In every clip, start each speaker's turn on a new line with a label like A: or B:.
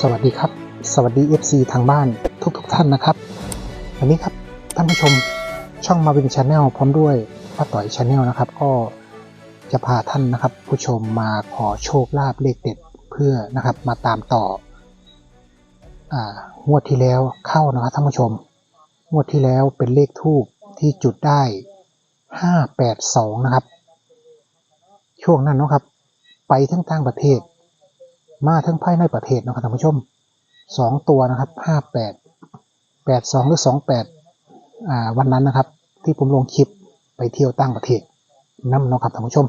A: สวัสดีครับ สวัสดี FC ทางบ้านทุกๆทท่านนะครับ วันนี้ครับท่านผู้ชมช่องมาวินชาแนลพร้อมด้วยป้าต่อยชาแนลนะครับ ก็จะพาท่านนะครับ ผู้ชมมาขอโชคลาภเลขเด็ดเพื่อนะครับมาตามต่ออ่างวดที่แล้วเข้านะครับท่านผู้ชม งวดที่แล้วเป็นเลขทูบที่จุดได้ 582 นะครับ ช่วงนั้นนะครับ ไปทั้งต่างประเทศ มาทั้งภายในประเทศนะครับท่านผู้ชมสองตัวนะครับห้าแปดแปดสองหรือสองแปดอ่าวันนั้นนะครับ ที่ผมลงคลิปไปเที่ยวต่างประเทศนั่นนะครับท่านผู้ชม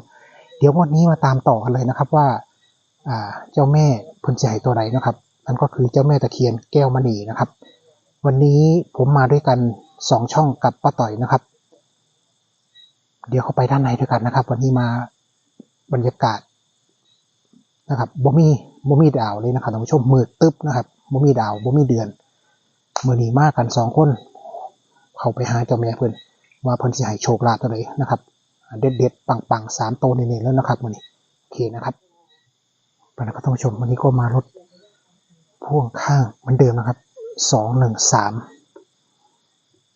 A: เดี๋ยววันนี้มาตามต่อกันเลยนะครับว่าอ่าเจ้าแม่พุนใจตัวใดนะครับนั่นก็คือเจ้าแม่ตะเคียนแก้วมณีนะครับ วันนี้ผมมาด้วยกันสองช่องกับป้าต่อยนะครับ เดี๋ยวเข้าไปด้านในด้วยกันนะครับ วันนี้มาบรรยากาศ นะครับบ่มีบ่มีดาวเลยนะครับท่านผู้ชมมืดตึ๊บนะครับบ่มีดาวบ่มีเดือนมือนีมากันสองคน เขาไปหาเจ้าแม่เพิ่อนว่าเพิ่อนสิให้โชคลาภตัวใดนะครับ เด็ดเด็ดๆปังๆสามโตวเน้นๆแล้วนะครับมือนี้โอเคนะครับไปนะครับท่านผู้ชมวันนี้ก็มารถพ่วงข้างเหมือนเดิมนะครับสองหนึ่งสาม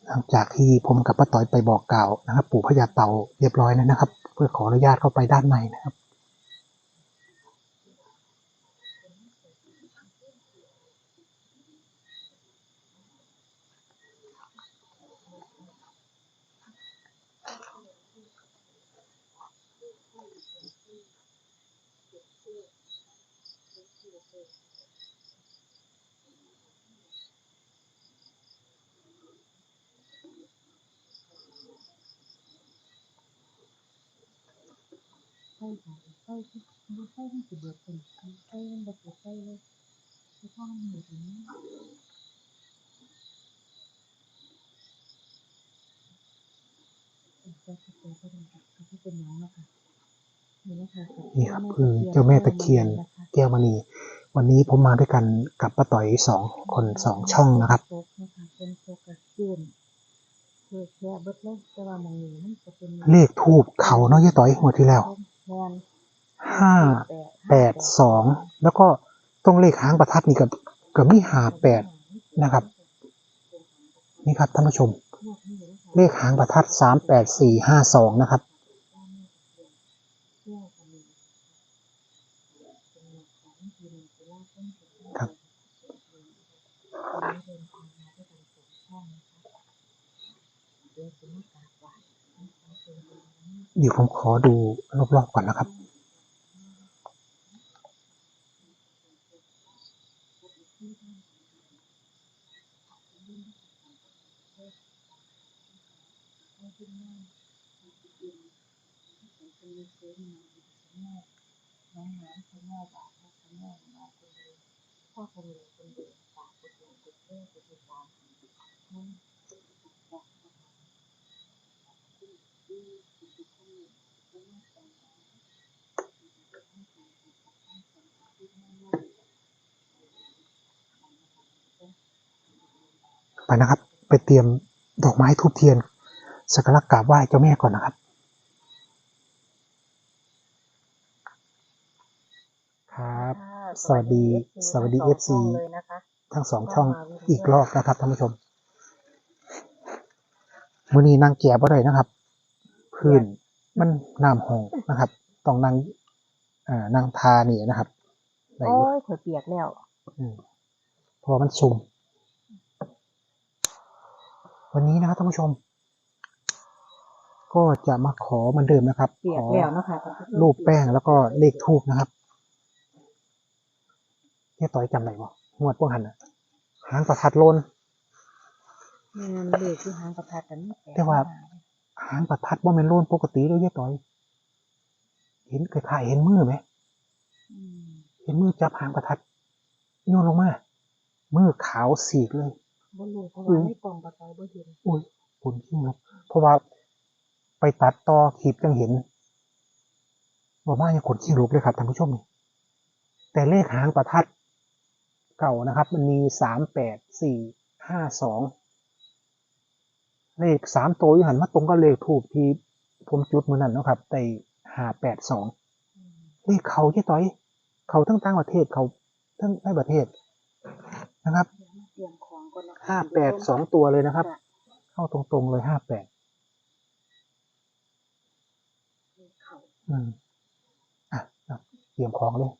A: หลังจากที่ผมกับป้าต้อยไปบอกกล่าวนะครับ ปู่พญาเต่าเรียบร้อยแล้วนะครับ เพื่อขออนุญาตเข้าไปด้านในนะครับ
B: ใช่ค่ะใช่ที่ดูใช่ที่สิเบิดเป็นใช่มันแบบใช่เลยที่ข้างหนูตรงนี้จะจะเป็นก็ได้ค่ะก็เป็นน้องนะคะนี่นะคะ
A: นี่ครับคือเจ้าแม่ตะเคียนแก้วมณีวันนี้ผมมาด้วยกันกับป้าต่อยสองคนสองช่องนะครับ
B: เป็นโชคกระเจียนเพื่อแค่เบิดเลยแต่ว่ามองนี้มันจะเป็น
A: เลขทูบเขาเนาะยายต่อยงวดที่แล้ว ห้าแปดสองแล้วก็ตรงเลขหางประทัดนี่กับกับมีหาแปดนะครับ นี่ครับท่านผู้ชม เลขหางประทัดสามแปดสี่ห้าสองนะครับครับ เดี๋ยวผมขอดูรอบๆก่อนนะครับ ไปนะครับ ไปเตรียมดอกไม้ทูบเทียนสักการะกราบไหว้เจ้าแม่ก่อนนะครับครับ สวัสดี สวัสดี FC
B: เลยนะคะ
A: ทั้งสองช่องอีกรอบนะครับท่านผู้ชมมือนี้นางแก่บ่ได้นะครับ พื้นมันน้ำหงนะครับ ต้องนั่งอ่านั่งทานี่นะครับได้
B: โอ้
A: อยู่
B: ยข่อยเปียกแล้ว
A: อืมเพราะว่ามันซุ่ม วันนี้นะครับท่านผู้ชม ก็จะมาขอเหมือนเดิมนะครับ
B: เปีย
A: ข
B: ก
A: อ
B: แล้วนะคะ
A: รูปแป้งแล้วก็เลขทูบนะครับเนี่ยต่อยจำได้บ่งวดพวกหันอะหางประทัดโลน
B: แม่นเลขที่หางประทัดกันนี่ปลก
A: แต่ว่า หางประทัดว่ามันโลนปกติเลยเยอะต่อย เห็นคล้ายๆเห็นมือไหม
B: อืม
A: เห็นมือจับหางประทัดโยนลงมา มือขาวสีกเลย
B: บ่รู้เพราะว่าในกล่องประทัดบ่เห็น
A: อุ้ยคุณขี้นกเพราะว่าไปตัดต่อคลิปยังเห็นว่ามายังขนขี้ลุกเลยครับท่านผู้ชมนี่แต่เลขหางประทัดเก่านะครับ มันมีสามแปดสี่ห้าสองเลขสามตัวอยังหันมาตรงก็เลขถูกที่ผมจุดมือนั้นเนาะครับแต่ห้าแปดสอง
B: อืม
A: เลขเขาเจ๊ต้อย เขาทั้งต่างประเทศเขาทั้งในประเทศนะครับ
B: เดี๋ยวมาเตรียมข องก่อนนะคะ
A: ห้าแปดสองตัวเลยนะครับ
B: ค่ะ
A: เข้าตรงๆเลยห้าแปด
B: เขา
A: อืมอะอะเตรียมของเลย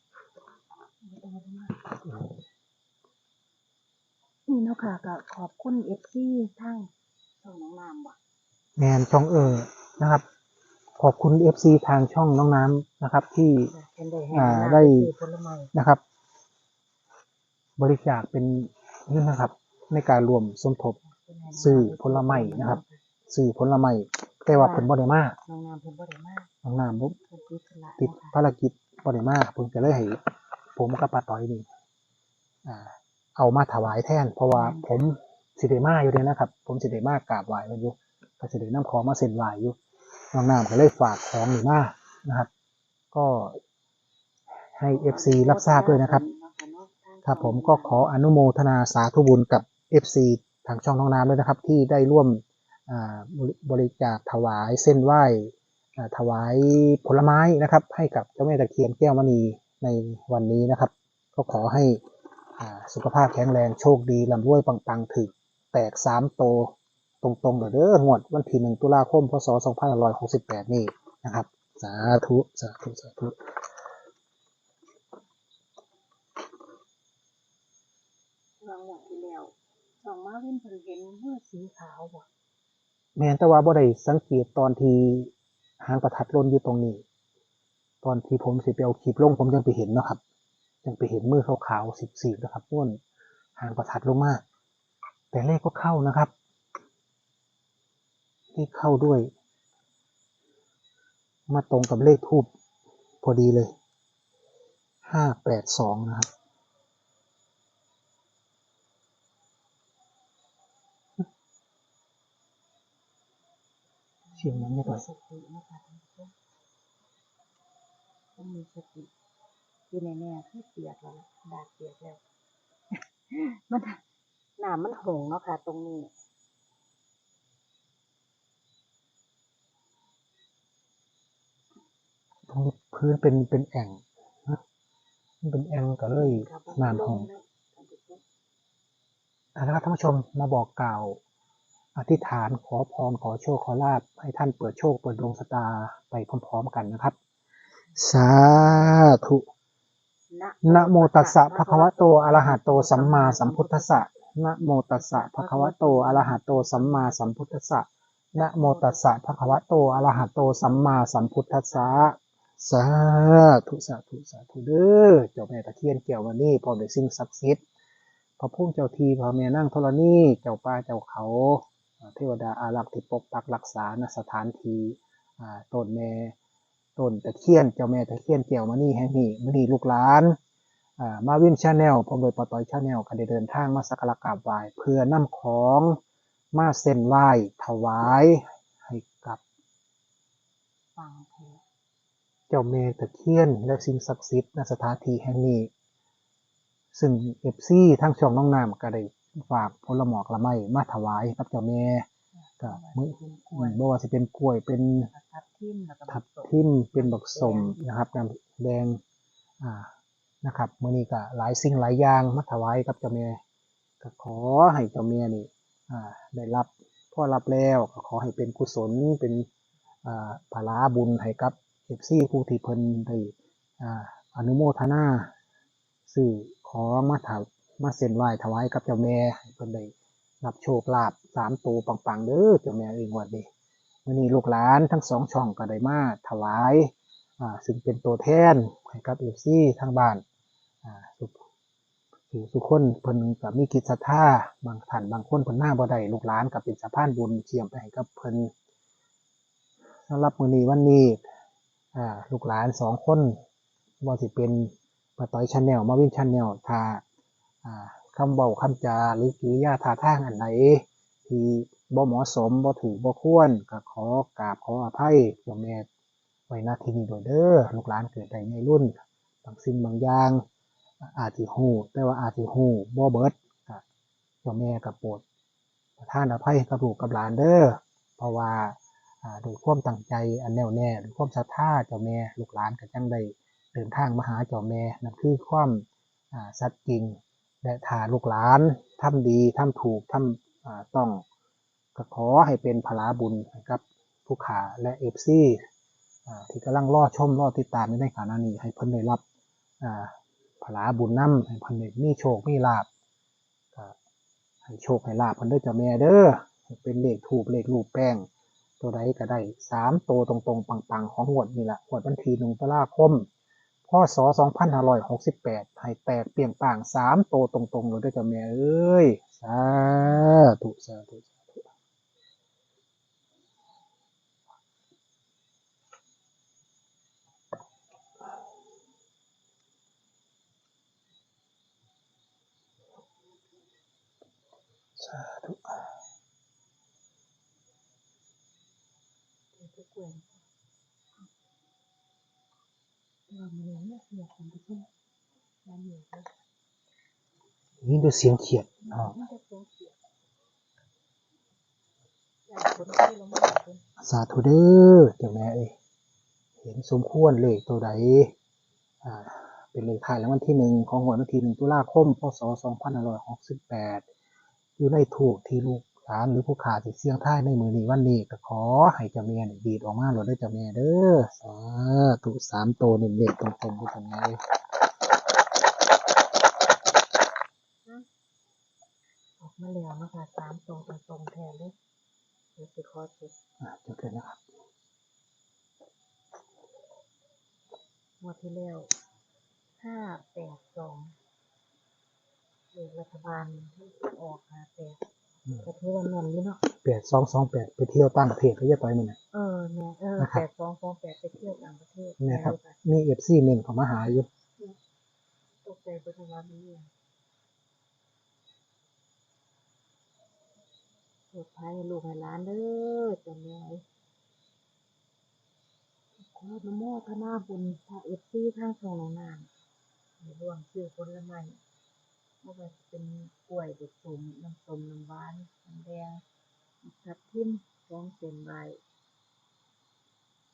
B: นี่เนาะค่ะก็ขอบคุณเอฟซีทั้งช่องน้องน้ำว่ะ
A: แมนช่องเออนะครับ ขอบคุณเอฟซีทางช่องน้องน้ำนะครับ ที่
B: เช่นได้ให้
A: อ่า
B: น้องน้ำ
A: ได้
B: ซื้อผลไม้
A: นะครับ บริจาคเป็นเงินนะครับ ในการรวมสมทบซื้อผลไม้นะครับซื้อผลไม้แต่ว่าผลบ่ได้มา
B: น้องน้ำเพิ่นบ่ได้มา
A: น้องน้ำบ่
B: เพิ่นติดธุระ
A: ติด
B: เนาะค่ะ
A: ภารกิจบ่ได้มาเพิ่งจะเลยให้ผมกับป้าต้อยนี่อ่าเอามาถวายแทน เพราะว่าผมสิได้มาอยู่เด้นะครับ ผมสิได้มากราบไหว้มันอยู่ก็สิได้นำของมาเซ็นไหว้อยู่น้องน้ำก็เลยฝากของนี่มานะครับ ก็ให้ FC รับทราบด้วยนะครับครับผมก็ขออนุโมทนาสาธุบุญกับ FC ทางช่องน้องน้ำด้วยนะครับ ที่ได้ร่วมบริจาคถวายเส้นไหว้ถวายผลไม้นะครับ ให้กับเจ้าแม่ตะเคียนแก้วมณีในวันนี้นะครับ ก็ขอให้สุขภาพแข็งแรงโชคดีลำรวยปังๆถึกแตกสามโตตรงๆเด้อเด้องวดวันที่หนึ่งตุลาคมพศ2568 นี่นะครับ สาธุ สาธุ สาธุ
B: รางวัลที่แล้ว ช่องมาวินเพิ่นเห็นมือสีขาวบ่
A: แม้นแต่ว่าบ่ได้สังเกตตอนที่หางประทัดล่นอยู่ตรงนี้ ตอนที่ผมสิไปเอาคลิปลงผมยังไปเห็นเนาะครับ ยังไปเห็นมือขาวๆสีบๆนะครับม้วนหางประทัดลงมาก แต่เลขก็เข้านะครับเลขเข้าด้วย มาตรงกับเลขทูบพอดีเลยห้าแปดสองนะครับ สียงนั้นไม่ต่อย
B: สตินะคะท่านผู้ชมต้องมีสติที่แน่ๆคือเปียกแล้วล่ะดาดเปียกแล้วมันน้ำมันหงเนาะค่ะ ตรงนี้
A: ตรงนี้พื้นเป็นเป็นแอ่งนะมันเป็นแอ่งก็เลยน้ำหองเอาละครับท่านผู้ชมมาบอกกล่าว อธิษฐานขอพรขอโชคขอลาบให้ท่านเปิดโชคเปิดดวงชะตาไปพร้อมๆกันนะครับ สาธุนะโมตัสสะภะคะวะโตอะระหะโตสัมมาสัมพุทธัสสะนะโมตัสสะภะคะวะโตอะระหะโตสัมมาสัมพุทธัสสะนะโมตัสสะภะคะวะโตอะระหะโตสัมมาสัมพุทธัสสะสาธุสาธุสาธุเด้อเจ้าแม่ตะเคียนเกี่ยววันนี้พร้อมด้วยสิ่งศักดิ์สิทธิ์พระพุ่มเจ้าทีพระแม่นั่งธรณีเจ้าป่าเจ้าเขาอ่า เทวดาอารักษ์ที่ปกปักรักษาณสถานที่อ่าต้นแม่ต้นตะเคียนเจ้าแม่ตะเคียนเกี่ยวมานี่แห่งนี้มานี่ลูกหลานอ่ามาวินชาแนลพร้อมโดยปอตอยชาแนลก็ได้เดินทางมาสักการะกราบไหว้เพื่อนำของมาเส้นไหว้ถวายให้กับ
B: ฟังเทศ
A: เจ้าแม่ตะเคียนและสิ่งศักดิ์สิทธิ์ณสถานที่แห่งนี้ ซึ่งเอฟซีทั้งช่องน้องน้ำก็ได้ ฝากผลหมอกละไม้มาถวายกับเจ้าแม่ก็มื้อ
B: เป็นก
A: อื
B: ล้วย
A: มบ่ว่าจะเป็นกล้วยเป็น
B: ทับทิมแล้วก็
A: ทับ
B: บักสม
A: ทิมเป็นบักสมนะครับน้ำแดงอ่านะครับมื่อนี้ก็หลายสิ่งหลายอย่างมาถวายกับเจ้าแม่ก็ขอให้เจ้าแม่นี่อ่าได้รับพอรับแล้วก็ขอให้เป็นกุศลเป็นอ่าภาลาบุญให้กับเอฟซีผู้ที่เพิ่นได้อ่าอนุโมทนาสื่อขอมาถา มาเส้นไหว้ถวายกับเจ้าแม่ให้เพิ่นได้รับโชคลาภสามตัวปังๆเด้อเจ้าแม่เองวันนี้มื่อนี้ลูกหลานทั้งสองช่องก็ได้มาถวายอ่าซึ่งเป็นตัวแทนให้กับเอฟซีทางบ้านอ่าทุกทุคนเพิ่นก็มีกิจศรัทธาบางท่านบางคนเพิ่นมาบ่ได้ลูกหลานก็เป็นสะพานบุญเชื่อมไปให้กับเพิ่นสำหรับมื้อนี้วันนี้อ่าลูกหลานสองคนว่าสิเป็นป้าต้อยชาแนลมาวินชาแนลถ้า คำเว้าคำจาหรือกิริยาท่าทางอันไหนที่บ่เหมาะสมบ่ถือบ่ควรก็ขอกราบขออภัยเจ้าแม่ไว้ณที่นี้ด้วยเด้อลูกหลานเกิดได้ในรุ่นบางสิ่งบางอย่าง อาจสิฮู้แต่ว่าอาจสิฮู้บ่เบิดก็เจ้าแม่ก็โปรดประทานอภัยกับลูกกับหลานเด้อเพราะว่าอ่าด้วยความตั้งใจอันแน่วแน่ด้วยความศรัทธาเจ้าแม่ลูกหลานก็จังได้เดินทางมาหาเจ้าแม่นั่นคือความอ่าสัตย์จริง และถ้าลูกหลานทำดีทำถูกทำอ่าต้องก็ขอให้เป็นพลาบุญนะครับผู้ขาและเอฟซีที่กำลังรอชมรอติดตามในขณะนี้ให้เพิ่นได้รับพลาบุญนำให้เพิ่นได้มีโชคมีลาบให้โชคให้ลาบเพิ่นเด้อเจ้าแม่เด้อเป็นเลขถูกเลขรูปแป้ง ตัวใดก็ได้สามตัวตรงๆ ปังๆ ของหวดนี่แหละหวดวันที่หนึ่งตุลาคม พศ2568 ให้แตกเปลี่ยงป่างสามโตตรงๆเลยด้วยจ้ะแม่เอ้ย สาธุสาธุสาธุ สาธุ
B: เดี๋ยวจะกวนเราไม่รู้เนี่ยอยากทำไปที่นั่นอยู่ก็
A: นี่ดูเสียงเขียดอ๋อ
B: ไม่ได้โตเขียนอยากคนที่ลงมาเป็น
A: สาธุเด้อเจ้าแม่เอ้ยเห็นสมควรเลขตัวใดอ่าเป็นเลขท้ายรางวัลที่หนึ่งของหวยวันที่หนึ่งตุลาคมพศ2568อยหกสิบแปดอยู่ในถูกที่ลูกานหรือผู้ขาที่เสี่ยงท้ายในมือนี้วันนี้ก็ขอให้เจ้าแม่นี่ดีดออกมาหลดได้เจ้าแม่เด้อสาธุสามตัวเน้นๆตรงๆด้วยเจ้าแม่เอ้ย
B: อกมาแล้วนะคะสามตรงตรงแทนเลยเดี๋ยวจะขอเช็ค
A: อะจบเลยนะครับ
B: งวดที่แล้วห้าแปดสองเลขรัฐบาลที่ออกหาแปด ก็ถือว่าแน่นอยู่เนาะ
A: แปดสองสองแปดไปเที่ยวต่างประเทศก็จะต่อยมันน่ะ
B: เออเนี่ยเออ
A: นะครับ
B: แปดสองสองแปดไปเที่ยวต่างประเทศ
A: เนี่ยครับ
B: ไป
A: มีเอฟซีเมนเขามาหาอยู่
B: ตกใจไปทำงานนี้เองปลอดภัยให้ลูกให้หลานเด้อจำไว้ขออนโมทนาบุญพระเอฟซีทางสองหนองนานในร่วมชื่อผลไม้ ไม่ว่าจะเป็นกล้วยเด็กสมน้ำส้ม น้ำหวาน น้ำแดง ทับทิมสองเส้นใบ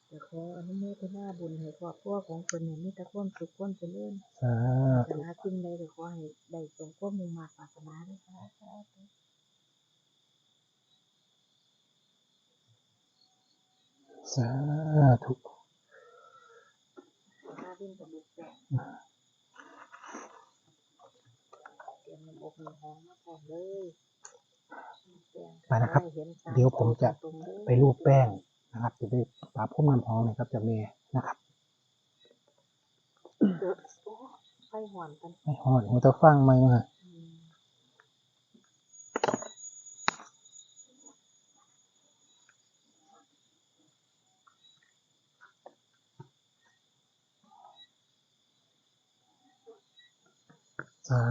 B: จะขออนุโมทนาบุญให้ครอบครัวของคนเนี่ยมีแต่ความสุขความเจริญ
A: สา
B: ปรารถ
A: ธุ
B: นาสิ่งใดก็ขอให้ได้สมความมุ่งมั่นปรารถนาด้วยค่ะสาธุ
A: สาธุ
B: หน้าดิ้นกับบุกแปะเตรียมน้ำ อบน้ำหอมมาพร้อมเลยแป้ง
A: ไปนะครับ
B: ให้ห็นสา
A: เดี๋ยวผมจะ
B: ตรงๆเด้อ
A: ไปรูปแป้งนะครับ จะไปปาพุ่มน้ำหอมนะครับเจะเมนะครับ
B: เดี๋ยวโอ้ไฟหอนกัน
A: ไม่หอดหัวตะฟังไหมมา สา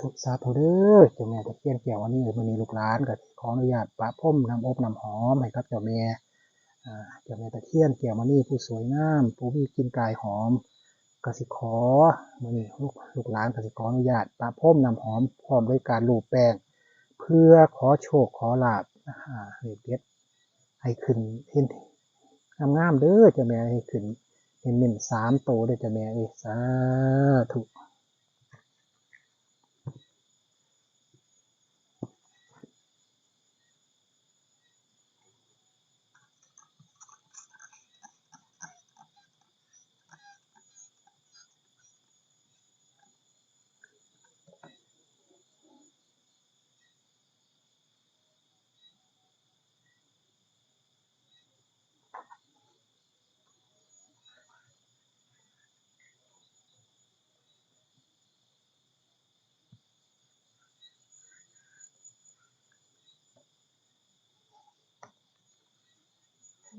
A: ธุสาธุเด้อเจ้าแม่ตะเคียนเกี่ยววันนี้เออมันนี้ลูกหลานก็ขออนุญาตปะพุ่มน้ำอบน้ำหอมให้ครับเจ้าแม่เจ้าแม่ตะเคียนเกี่ยววันนี้ผู้สวยงามผู้มีกินกายหอมกสิขอมันนี้ลูกลูกหลานกสิขออนุญาตปะพุ่มน้ำหอมพร้อมด้วยการลูบแป้งเพื่อขอโชคขอลาบอ่าเลขเด็ดให้ขึ้นเห็นงามๆเด้อเจ้าแม่ให้ขึ้นเห็นเน้นสามโตเด้อเจ้าแม่เอ้สาธุ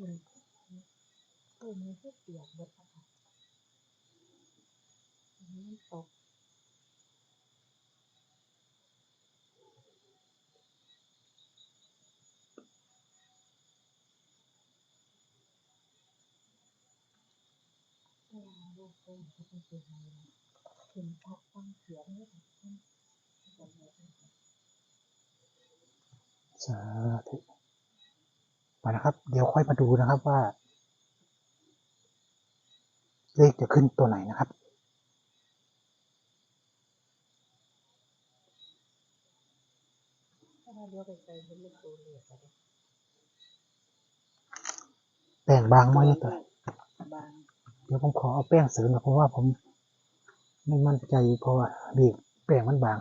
B: อืมเออมันก็เปียกหมดอะค่ะอันนี้มันตกเวลาลูกเต้นก็ต้องไปหาถึงพักฟังเสียงเนี่ยค่ะ
A: สาธุ ไปนะครับ เดี๋ยวค่อยมาดูนะครับว่า เลขจะขึ้นตัวไหนนะครับ
B: เลี้ยวไปไกลเห็นเป็นตัวเลขอะเด้
A: แป้งบางมากเลยต่อย
B: บาง
A: เดี๋ยวผมขอเอาแป้งเสริมนะเพราะว่าผม ไม่มั่นใจเพราะว่าเลขแป้งมันบาง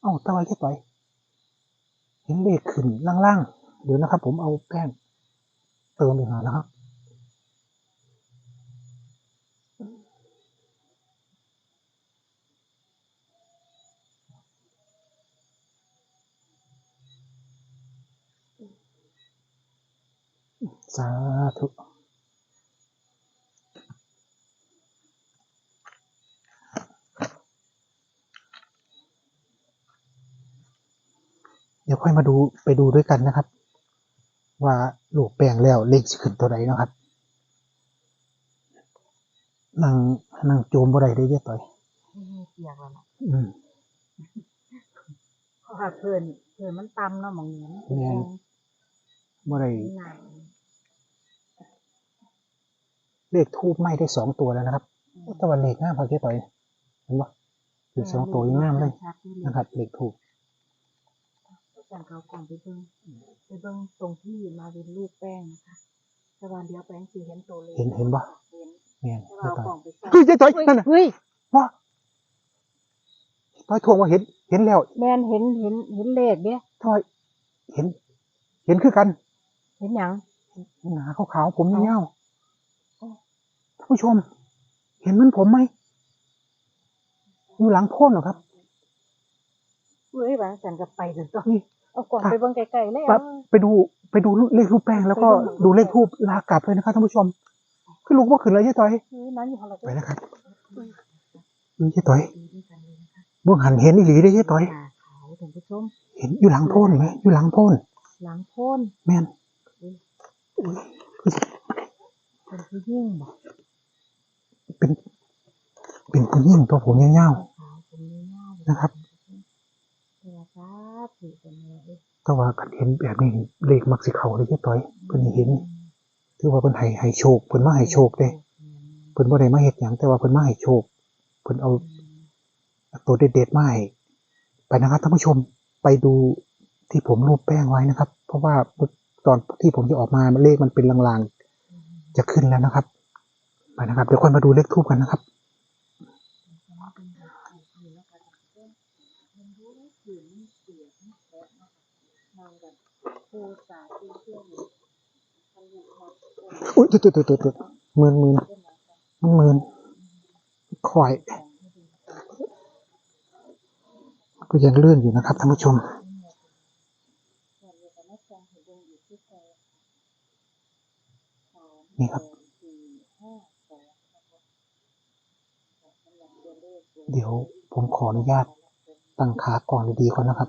A: เอ้าตะไว้แค่ต่อยเห็นเลขขึ้นล่างๆ เดี๋ยวนะครับผมเอาแป้ง เติมอีกหน่อยนะครับสาธุเดี๋ยวค่อยมาดูไปดูด้วยกันนะครับ ว่า ลูกแปลงแล้วเลขสิขึ้นตัวใดเนาะครับนั่งนั่งโจมบ่ได้ได้เยอะต่อย
B: นี่เปียกแล้วล่ะ
A: อืม
B: เพราะว่าเพื่อนเพื่อนมันต่ำเนาะหมองนี้
A: แม่นบ่ได้
B: มันหนัก
A: เลขทูบไหม้ได้สองตัวแล้วนะครับแต่ว่าเลขงามพอแค่ต่อยเห็นปะเลขสองตัวยังงามเลย
B: ชัดอยู่เลย
A: นะครับเลขทูบ
B: แต่เขากล่องไปเบิ่งไปเบิ่งตรงที่มาเป็นรูปแป้งนะคะแต่วันเดียวแป้งสีเห็นตัวเลข
A: เห็นเห็นปะ
B: เห็น
A: แม่น
B: แต่ว่า
A: เจ๊
B: เอา
A: ต่อย
B: กล่องไปใส่
A: เฮ้ยเจ๊ต่อยนั่นน่ะ
B: เฮ้ย
A: ว่าต่อยทวงว่าเห็น เห็นแล้ว
B: แมนเห็นเห็นเห็นเลขเด้
A: ต่อยเห็น เห็นคือกัน
B: เห็นหยัง
A: หนาขาวๆผมยาวๆท่านผู้ชม เห็นเหมือนผมไหมอยู่หลังโพ้นเหรอครับ
B: เฮ้ยบางสันก็ไปถึงตรงนี้ เอากล่องไปเบิ่งไกลๆเลย
A: ปั๊
B: เอา
A: บไปดูไปดูเลขรูปแป้งแล้วก็ดูเลขทูบลากลับเลยนะครับท่านผู้ชมคือลูกว่าขึ้นเลยเจ๊ต่อย
B: เฮ้ยนั้นอยู่ของเรา
A: ไปนะครับนี่เจ๊ต่อย
B: ดีด้วยกันเลยนะคะ
A: เบื้องหันเห็นอีหลีได้เจ๊ต่อย
B: ตาขาวท่านผู้ชม
A: เห็นอยู่หลังโพ้นไหมอยู่หลังโพ้น
B: หลังโพ้น
A: แม่น
B: เป็นผู้ยิ่งบ่
A: เป็นเป็นผู้หญิงตัวผมยาว
B: ขาวผมเงาๆ
A: นะครับ
B: แม่เอ้ย
A: ๆแต่ว่ากันเห็นแบบนี้เลขมักสิเขาเลยเจ๊ต่อยเพิ่นให้เห็นถือว่าเพิ่นให้ให้โชคเพิ่นมาให้โชคเด้เพิ่นบ่ได้มาเฮ็ดหยังแต่ว่าเพิ่นมาให้โชคเพิ่นเอาตัวเด็ดๆมาให้ไปนะครับท่านผู้ชมไปดูที่ผมรูปแป้งไว้นะครับ เพราะว่าตอนที่ผมจะออกมาเลขมันเป็นลางๆจะขึ้นแล้วนะครับไปนะครับ เดี๋ยวค่อยมาดูเลขทูบกันนะครับ อุ้ยตุ๊ดตุ๊ดตุ๊ดตุ๊ดหมื่นหมื่นมันหมื่นคอยก็ยังเลื่อนอยู่นะครับท่านผู้ชมนี่ครับ เดี๋ยวผมขออนุญาตตั้งขาก่อนดีๆก่อนนะครับ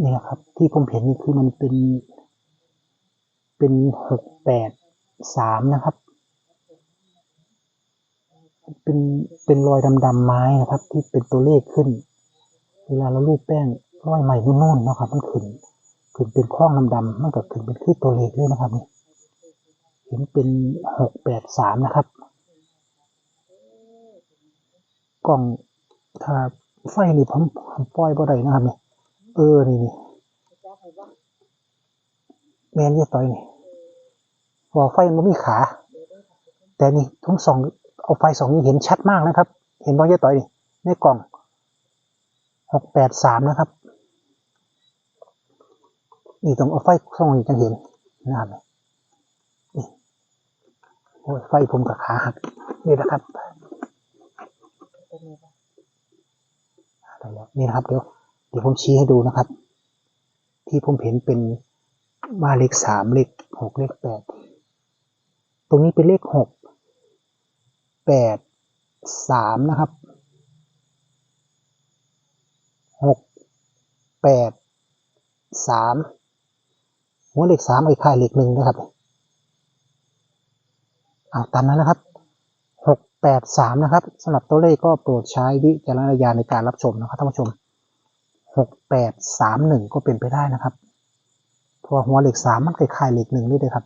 A: นี่นะครับ ที่ผมเห็นนี่คือมันเป็นเป็นหกแปดสามนะครับ เป็นเป็นรอยดำๆไม้นะครับ ที่เป็นตัวเลขขึ้น เวลาเราลูบแป้งร้อยใหม่นุ่นๆนะครับ มันขึ้นขึ้นเป็นข้องดำๆมันก็ขึ้นเป็นคือตัวเลขเลยนะครับนี่เห็นเป็นหกแปดสามนะครับ กล่องถ้าไฟนี่ผมผมปล่อยบ่ได้นะครับนี่ เออ นี่นี่แมนเยี่ยต่อยนี่พอไฟมันมีขา แต่นี่ทั้งสอง เอาไฟสองนี้เห็นชัดมากนะครับ เห็นบ่เยี่ต่อยนี่ในกล่องหกแปดสามนะครับ นี่ต้องเอาไฟส่องนี้จังเห็นนะครับนี่โอ้ยไฟผมกับขาหักนี่นะครับนี่นะครับเดี๋ยว เดี๋ยวผมชี้ให้ดูนะครับ ที่ผมเห็นเป็นมาเลขสามเลขหกเลขแปดตรงนี้เป็นเลขหกแปดสามนะครับหกแปดสามหัวเลขสามไอ้ค่ายเลขหนึ่งนะครับเอาตามนั้นนะครับหกแปดสามนะครับสำหรับตัวเลขก็โปรดใช้วิจารณญาณในการรับชมนะครับท่านผู้ชม หกแปดสามหนึ่งก็เป็นไปได้นะครับ เพราะว่าหัวเลขสามมันคล้ายๆเลขหนึ่งนี่เลยครับ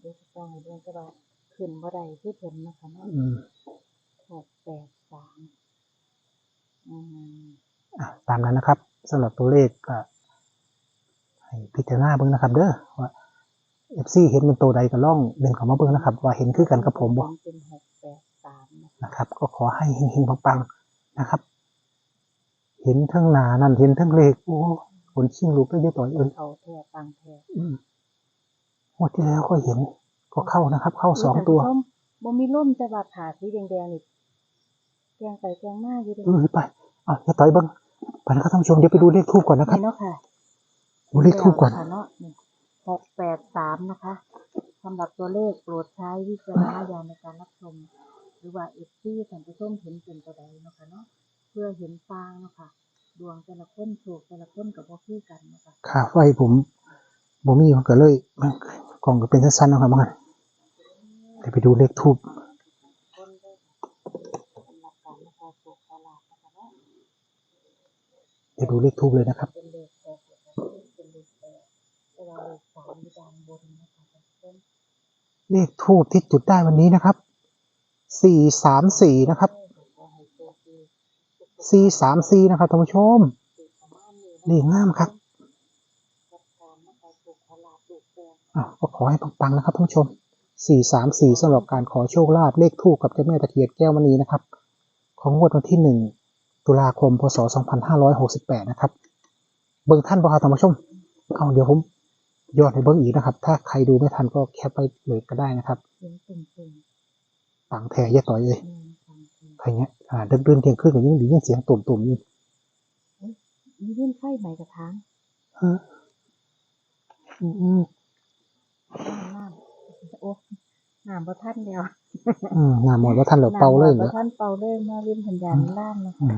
B: เดี๋ยวจะต้องให้เรื่องก็ว่าขึ้นบ่ได้คือเพิ่นนะคะเนาะ
A: อืม
B: หกแปดสามอืม
A: อะตามนั้นนะครับสำหรับตัวเลขก็ให้พิจารณาเบิ่งนะครับ เด้อว่าเอฟซีเห็นเป็นตัวใดก็ล่องเดินเข้ามาเบิ่งนะครับ ว่าเห็นคือกันกับผมบ่
B: เป็นหกแปดสามนะคะ
A: นะครับ ก็ขอให้เฮงๆปังๆนะครับ เห็นทั้งหนานั่นเห็นทั้งเลขโอ้ผลชิงลูกได้เยอะต่อยเอ้ย
B: เขาแท้ตังแท้
A: อืมงวดที่แล้วก็เห็นก็เข้านะครับ เข้าสองตัว
B: ท่านผู้ชมบ่มีร่มจะว่าขาสีแดงๆนี่แกงไปแกงมาอยู่เด้
A: เออไปเอาอย่าต่อยเบิ่งไปนะครับท่านผู้ชมเดี๋ยวไปดูเลขทูบก่อนนะครับ
B: นี่เนาะค่ะ
A: ดูเลขทูบก่อน
B: ค่ะเนาะหกแปดสามนะคะสำหรับตัวเลขโปรดใช้วิจารณญาณในการรับชม หรือว่าเอฟซีท่านผู้ชมเห็นเป็นตัวใดเนาะค่ะเนาะเพื่อเห็นฟางเนาะค่ะดวงแต่ละคนโชคแต่ละคนกับบ่คือกันเนาะค่ะ
A: ค่าไฟผมบ่มีมันก็เลยกล่องก็เป็นสั้นๆนะครับมันเดี๋ยวไปดูเลขทูบ
B: เดี๋
A: ยวดูเลขทูบเลยนะครับ
B: เลขทู
A: บที่จุดได้วันนี้นะครับ สี่สามสี่นะครับ สี่สามสี่นะครับท่านผู้ชม
B: ประมาณนี้
A: เลขงามครับ
B: กับการมาขอโชคขอลาภลูกแปด
A: อะก็ขอให้ปังๆนะครับท่านผู้ชมสี่สามสี่สำหรับการขอโชคลาภเลขทูบกับเจ้าแม่ตะเคียนแก้วมณีนะครับ ของงวดวันที่หนึ่งตุลาคมพศสองพันห้าร้อยหกสิบแปดนะครับ เบิ่งท่านบ่ครับท่านผู้ชม เอาเดี๋ยวผมยอดให้เบิ่งอีกนะครับ ถ้าใครดูไม่ทันก็แคปไปเลยก็ได้นะครับ
B: เสียงตุ่ม
A: ต่างแท้อยาต่อยเลย
B: ๆ อืมฟังเพลง
A: ใครเงี้ยอ่าเดินเดินเที่ยงคืนก็ยังดียังเสียงตุ่มตุ่มๆอยู่
B: มีเรื่องไฟไหมกระถาง
A: ฮะอืมอืม
B: น้ำน้ำโอ้น้ำบ่ทันแล้ว
A: อืมหน้าหมดว่าท่านเราเป่าเลย
B: น้ำบ่
A: เนาะ
B: ทันเป่าเลยมาเล่นสัญญาณล่างนะ
A: อื
B: คะ
A: ม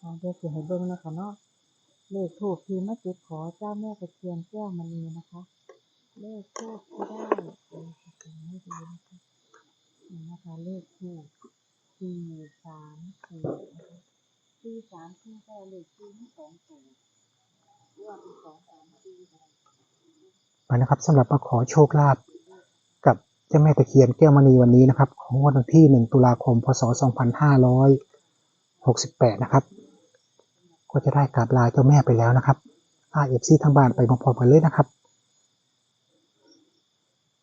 B: อ่าเดี๋ยวสิให้เบิ่งนะคะเนาะเลขทูบที่มาจุดขอเจ้าแม่ตะเคียนแก้วมณีนะคะ เลขทูบที่ได้เดี๋ยวจะเขียนให้ดูนะคะนี่นะคะเลขทูบ สี่สามสี่นะคะสี่สามสี่ก็เลขสี่ทั้งสองตัวรวมเป็นสองสามสี่นะคะ
A: ไปนะครับสำหรับมาขอโชคลาภกับเจ้าแม่ตะเคียนแก้วมณีวันนี้นะครับ ของวันที่หนึ่งตุลาคม พศสองพันห้าร้อยหกสิบแปดนะครับ ก็จะได้กราบลาเจ้าแม่ไปแล้วนะครับ RFC ทางบ้านไปพร้อมๆกันเลยนะครับ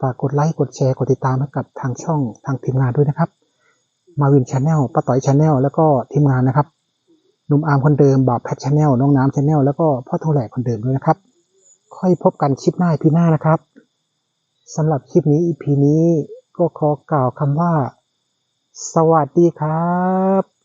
A: ฝากกดไลค์กดแชร์กดติดตามให้กับทางช่องทางทีมงานด้วยนะครับ มาวินชาแนลป้าต่อยชาแนลแล้วก็ทีมงานนะครับหนุ่มอาร์มคนเดิมบ่าวแพทชาแนลน้องน้ำชาแนลแล้วก็พ่อทองแหลกคนเดิมด้วยนะครับ ค่อยพบกันคลิปหน้าพี่หน้านะครับสำหรับคลิปนี้ EP นี้ก็ขอกล่าวคำว่า สวัสดีครับ